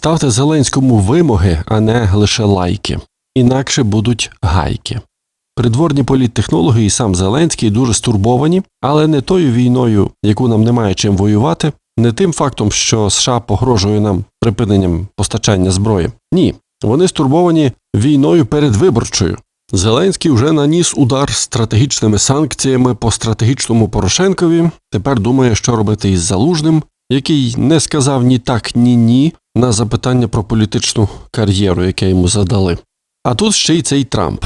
Ставте Зеленському вимоги, а не лише лайки. Інакше будуть гайки. Придворні політтехнологи і сам Зеленський дуже стурбовані, але не тою війною, яку нам немає чим воювати, не тим фактом, що США погрожує нам припиненням постачання зброї. Ні, вони стурбовані війною передвиборчою. Зеленський вже наніс удар стратегічними санкціями по стратегічному Порошенкові. Тепер думає, що робити із залужним, який не сказав ні так, ні ні на запитання про політичну кар'єру, яке йому задали. А тут ще й цей Трамп.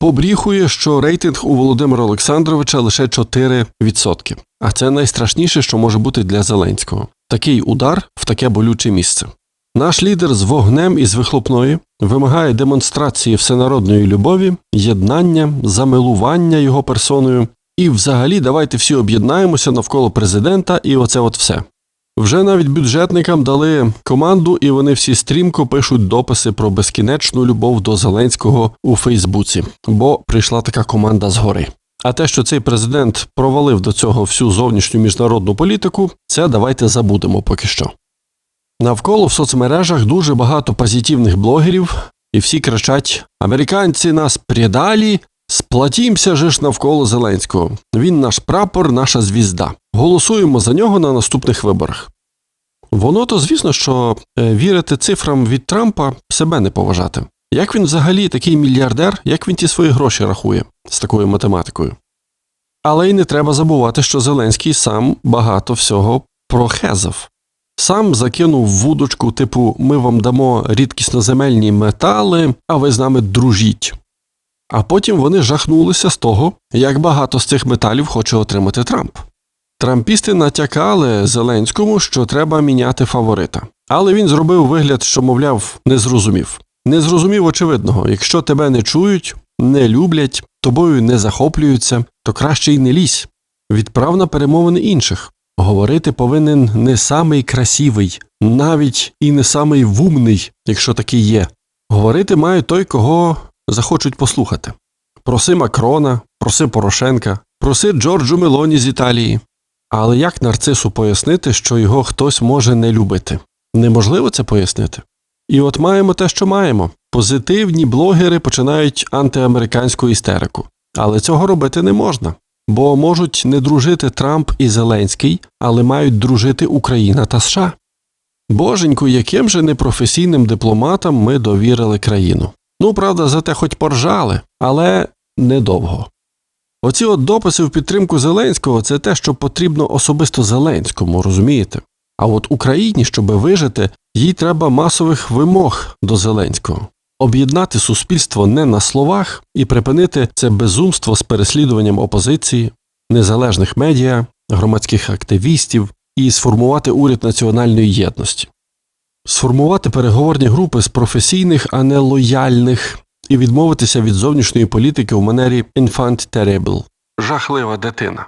Побріхує, що рейтинг у Володимира Олександровича лише 4%. А це найстрашніше, що може бути для Зеленського. Такий удар в таке болюче місце. Наш лідер з вогнем і з вихлопної вимагає демонстрації всенародної любові, єднання, замилування його персоною. І взагалі давайте всі об'єднаємося навколо президента, і оце от все. Вже навіть бюджетникам дали команду, і вони всі стрімко пишуть дописи про безкінечну любов до Зеленського у Фейсбуці, бо прийшла така команда згори. А те, що цей президент провалив до цього всю зовнішню міжнародну політику, це давайте забудемо поки що. Навколо в соцмережах дуже багато позитивних блогерів, і всі кричать: Американці нас предалі, сплатімся же ж навколо Зеленського. Він наш прапор, наша звізда. Голосуємо за нього на наступних виборах. Воно то, звісно, що е, вірити цифрам від Трампа себе не поважати. Як він взагалі такий мільярдер, як він ті свої гроші рахує з такою математикою? Але й не треба забувати, що Зеленський сам багато всього прохезав. Сам закинув вудочку, типу, ми вам дамо рідкісноземельні метали, а ви з нами дружіть. А потім вони жахнулися з того, як багато з цих металів хоче отримати Трамп. Трампісти натякали Зеленському, що треба міняти фаворита. Але він зробив вигляд, що, мовляв, не зрозумів. Не зрозумів очевидного, якщо тебе не чують, не люблять, тобою не захоплюються, то краще й не лізь. Відправ на перемовини інших. Говорити повинен не самий красивий, навіть і не самий вумний, якщо такий є. Говорити має той, кого захочуть послухати. Проси Макрона, проси Порошенка, проси Джорджу Мелоні з Італії. Але як нарцису пояснити, що його хтось може не любити? Неможливо це пояснити. І от маємо те, що маємо. Позитивні блогери починають антиамериканську істерику. Але цього робити не можна, бо можуть не дружити Трамп і Зеленський, але мають дружити Україна та США. Боженьку, яким же непрофесійним дипломатам ми довірили країну. Ну, правда, зате хоч поржали, але недовго. Оці от дописи в підтримку Зеленського це те, що потрібно особисто Зеленському, розумієте? А от Україні, щоб вижити, їй треба масових вимог до Зеленського, об'єднати суспільство не на словах і припинити це безумство з переслідуванням опозиції, незалежних медіа, громадських активістів і сформувати уряд національної єдності, сформувати переговорні групи з професійних, а не лояльних, і відмовитися від зовнішньої політики в манері «infant terrible» – жахлива дитина.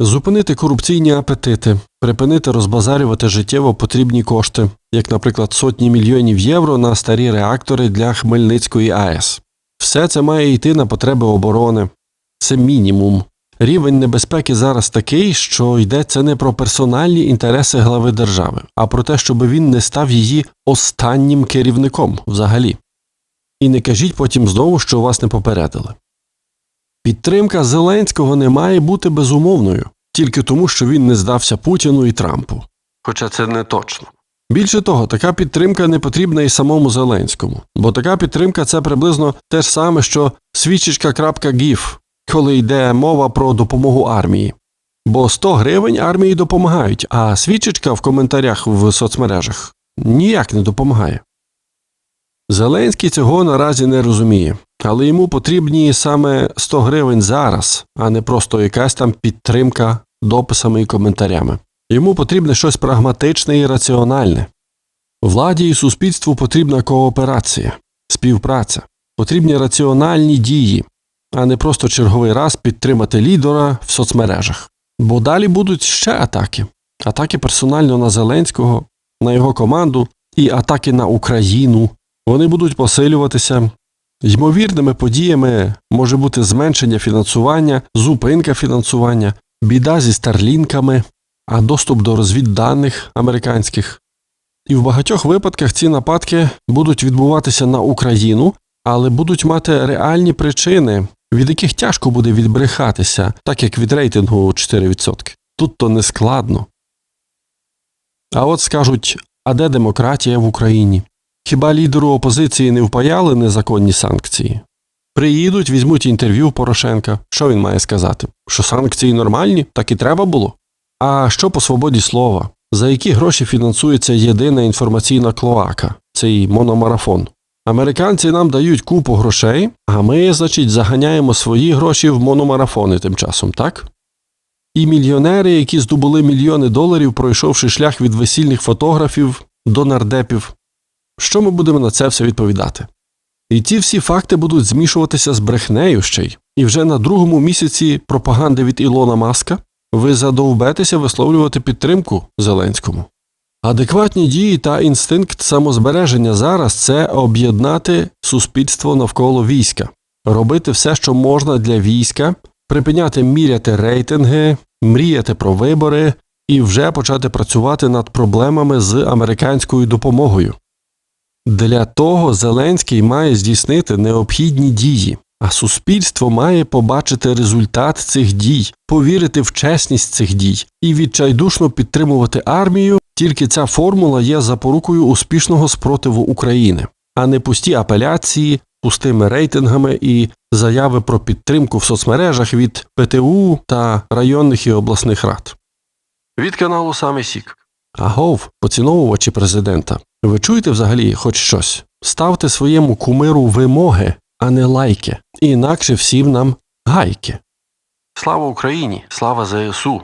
Зупинити корупційні апетити, припинити розбазарювати життєво потрібні кошти, як, наприклад, сотні мільйонів євро на старі реактори для Хмельницької АЕС. Все це має йти на потреби оборони. Це мінімум. Рівень небезпеки зараз такий, що йдеться не про персональні інтереси глави держави, а про те, щоб він не став її останнім керівником взагалі. І не кажіть потім знову, що вас не попередили. Підтримка Зеленського не має бути безумовною тільки тому, що він не здався Путіну і Трампу. Хоча це не точно. Більше того, така підтримка не потрібна і самому Зеленському, бо така підтримка це приблизно те ж саме, що свічечка.гіф, коли йде мова про допомогу армії. Бо 100 гривень армії допомагають, а свічечка в коментарях в соцмережах ніяк не допомагає. Зеленський цього наразі не розуміє, але йому потрібні саме 100 гривень зараз, а не просто якась там підтримка дописами і коментарями. Йому потрібне щось прагматичне і раціональне. Владі і суспільству потрібна кооперація, співпраця, потрібні раціональні дії, а не просто черговий раз підтримати лідера в соцмережах. Бо далі будуть ще атаки: атаки персонально на Зеленського, на його команду і атаки на Україну. Вони будуть посилюватися. Ймовірними подіями може бути зменшення фінансування, зупинка фінансування, біда зі старлінками, а доступ до розвідданих американських. І в багатьох випадках ці нападки будуть відбуватися на Україну, але будуть мати реальні причини, від яких тяжко буде відбрехатися, так як від рейтингу 4%. Тут то не складно. А от скажуть, а де демократія в Україні? Хіба лідеру опозиції не впаяли незаконні санкції? Приїдуть, візьмуть інтерв'ю Порошенка. Що він має сказати? Що санкції нормальні, так і треба було. А що по свободі слова? За які гроші фінансується єдина інформаційна клоака, цей мономарафон? Американці нам дають купу грошей, а ми, значить, заганяємо свої гроші в мономарафони тим часом, так? І мільйонери, які здобули мільйони доларів, пройшовши шлях від весільних фотографів до нардепів. Що ми будемо на це все відповідати? І ці всі факти будуть змішуватися з брехнею ще й. І вже на другому місяці пропаганди від Ілона Маска ви задовбетеся висловлювати підтримку Зеленському. Адекватні дії та інстинкт самозбереження зараз це об'єднати суспільство навколо війська, робити все, що можна для війська, припиняти міряти рейтинги, мріяти про вибори і вже почати працювати над проблемами з американською допомогою. Для того Зеленський має здійснити необхідні дії, а суспільство має побачити результат цих дій, повірити в чесність цих дій і відчайдушно підтримувати армію. Тільки ця формула є запорукою успішного спротиву України, а не пусті апеляції, пустими рейтингами і заяви про підтримку в соцмережах від ПТУ та районних і обласних рад. Від каналу Саме Сік. Агов, поціновувачі президента. Ви чуєте взагалі хоч щось? Ставте своєму кумиру вимоги, а не лайки, інакше всім нам гайки. Слава Україні! Слава ЗСУ!